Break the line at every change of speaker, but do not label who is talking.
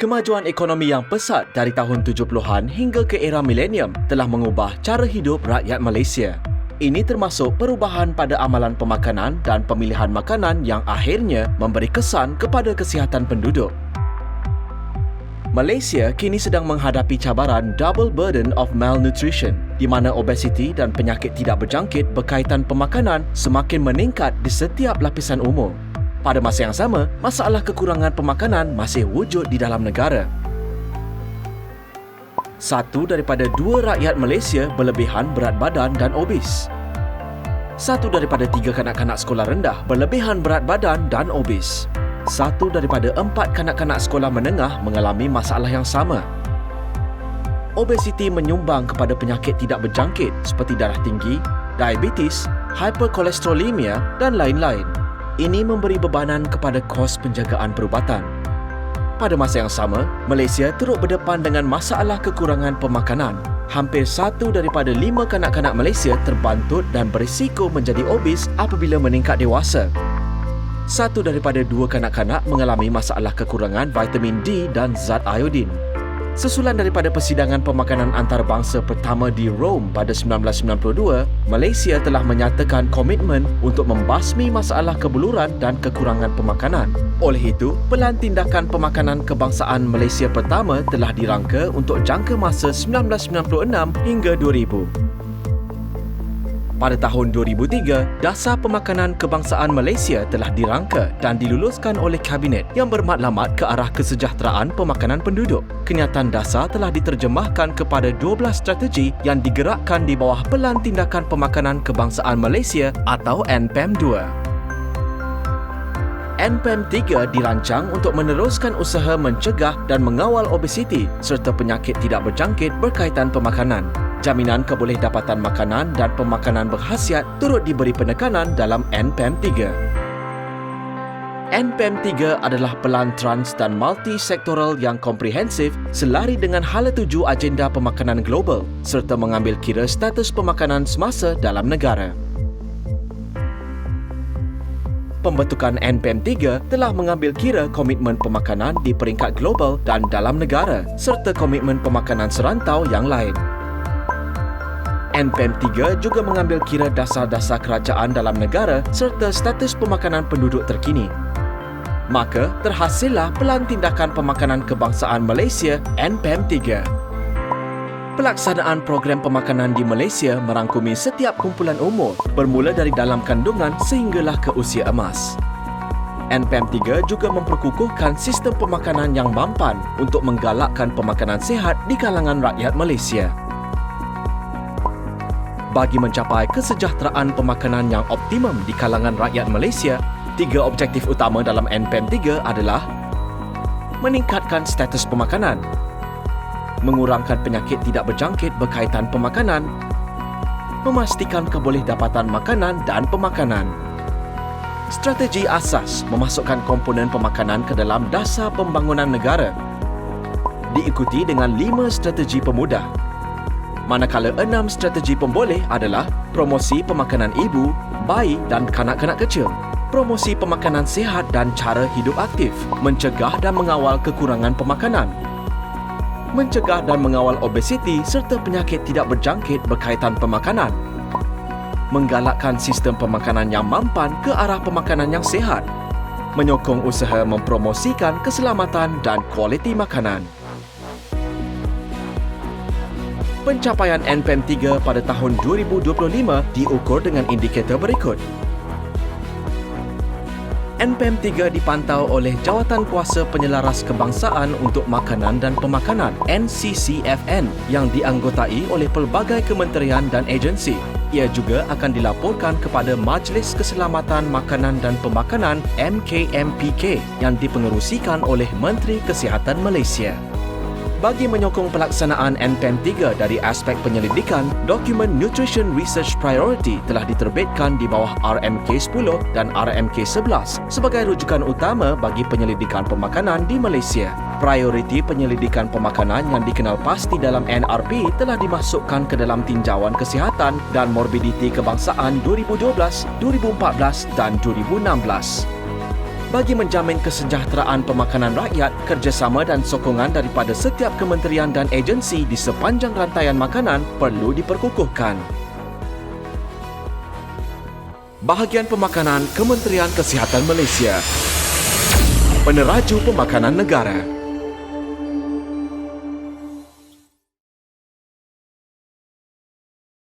Kemajuan ekonomi yang pesat dari tahun 70-an hingga ke era milenium telah mengubah cara hidup rakyat Malaysia. Ini termasuk perubahan pada amalan pemakanan dan pemilihan makanan yang akhirnya memberi kesan kepada kesihatan penduduk. Malaysia kini sedang menghadapi cabaran double burden of malnutrition di mana obesiti dan penyakit tidak berjangkit berkaitan pemakanan semakin meningkat di setiap lapisan umur. Pada masa yang sama, masalah kekurangan pemakanan masih wujud di dalam negara. Satu daripada dua rakyat Malaysia berlebihan berat badan dan obes. Satu daripada tiga kanak-kanak sekolah rendah berlebihan berat badan dan obes. Satu daripada empat kanak-kanak sekolah menengah mengalami masalah yang sama. Obesiti menyumbang kepada penyakit tidak berjangkit seperti darah tinggi, diabetes, hiperkolesterolemia dan lain-lain ini memberi bebanan kepada kos penjagaan perubatan. Pada masa yang sama, Malaysia turut berdepan dengan masalah kekurangan pemakanan. Hampir satu daripada lima kanak-kanak Malaysia terbantut dan berisiko menjadi obes apabila meningkat dewasa. Satu daripada dua kanak-kanak mengalami masalah kekurangan vitamin D dan zat iodin. Sesulan daripada persidangan pemakanan antarabangsa pertama di Rome pada 1992, Malaysia telah menyatakan komitmen untuk membasmi masalah kebuluran dan kekurangan pemakanan. Oleh itu, pelan tindakan pemakanan kebangsaan Malaysia pertama telah dirangka untuk jangka masa 1996 hingga 2000. Pada tahun 2003, Dasar Pemakanan Kebangsaan Malaysia telah dirangka dan diluluskan oleh Kabinet yang bermatlamat ke arah kesejahteraan pemakanan penduduk. Kenyataan dasar telah diterjemahkan kepada 12 strategi yang digerakkan di bawah Pelan Tindakan Pemakanan Kebangsaan Malaysia atau NPM 2. NPM 3 dirancang untuk meneruskan usaha mencegah dan mengawal obesiti serta penyakit tidak berjangkit berkaitan pemakanan jaminan kebolehdapatan makanan dan pemakanan berkhasiat turut diberi penekanan dalam NPM 3. NPM 3 adalah pelan trans dan multisektoral yang komprehensif selari dengan hala tuju agenda pemakanan global serta mengambil kira status pemakanan semasa dalam negara. Pembentukan NPM 3 telah mengambil kira komitmen pemakanan di peringkat global dan dalam negara serta komitmen pemakanan serantau yang lain. NPM 3 juga mengambil kira dasar-dasar kerajaan dalam negara serta status pemakanan penduduk terkini. Maka, terhasillah Pelan Tindakan Pemakanan Kebangsaan Malaysia NPM 3. Pelaksanaan program pemakanan di Malaysia merangkumi setiap kumpulan umur bermula dari dalam kandungan sehinggalah ke usia emas. NPM 3 juga memperkukuhkan sistem pemakanan yang mampan untuk menggalakkan pemakanan sihat di kalangan rakyat Malaysia bagi mencapai kesejahteraan pemakanan yang optimum di kalangan rakyat Malaysia, tiga objektif utama dalam NPM 3 adalah meningkatkan status pemakanan, mengurangkan penyakit tidak berjangkit berkaitan pemakanan, memastikan kebolehdapatan makanan dan pemakanan. Strategi asas memasukkan komponen pemakanan ke dalam dasar pembangunan negara diikuti dengan lima strategi pemudah manakala enam strategi pemboleh adalah promosi pemakanan ibu, bayi dan kanak-kanak kecil, promosi pemakanan sihat dan cara hidup aktif, mencegah dan mengawal kekurangan pemakanan, mencegah dan mengawal obesiti serta penyakit tidak berjangkit berkaitan pemakanan, menggalakkan sistem pemakanan yang mampan ke arah pemakanan yang sihat, menyokong usaha mempromosikan keselamatan dan kualiti makanan. Pencapaian NPM 3 pada tahun 2025 diukur dengan indikator berikut. NPM 3 dipantau oleh Jawatan Kuasa Penyelaras Kebangsaan untuk Makanan dan Pemakanan NCCFN yang dianggotai oleh pelbagai kementerian dan agensi. Ia juga akan dilaporkan kepada Majlis Keselamatan Makanan dan Pemakanan MKMPK yang dipengerusikan oleh Menteri Kesihatan Malaysia. Bagi menyokong pelaksanaan NPM 3 dari aspek penyelidikan, dokumen Nutrition Research Priority telah diterbitkan di bawah RMK 10 dan RMK 11 sebagai rujukan utama bagi penyelidikan pemakanan di Malaysia. Prioriti penyelidikan pemakanan yang dikenal pasti dalam NRP telah dimasukkan ke dalam tinjauan kesihatan dan morbiditi kebangsaan 2012, 2014 dan 2016. Bagi menjamin kesejahteraan pemakanan rakyat, kerjasama dan sokongan daripada setiap kementerian dan agensi di sepanjang rantaian makanan perlu diperkukuhkan. Bahagian Pemakanan Kementerian Kesihatan Malaysia Peneraju Pemakanan Negara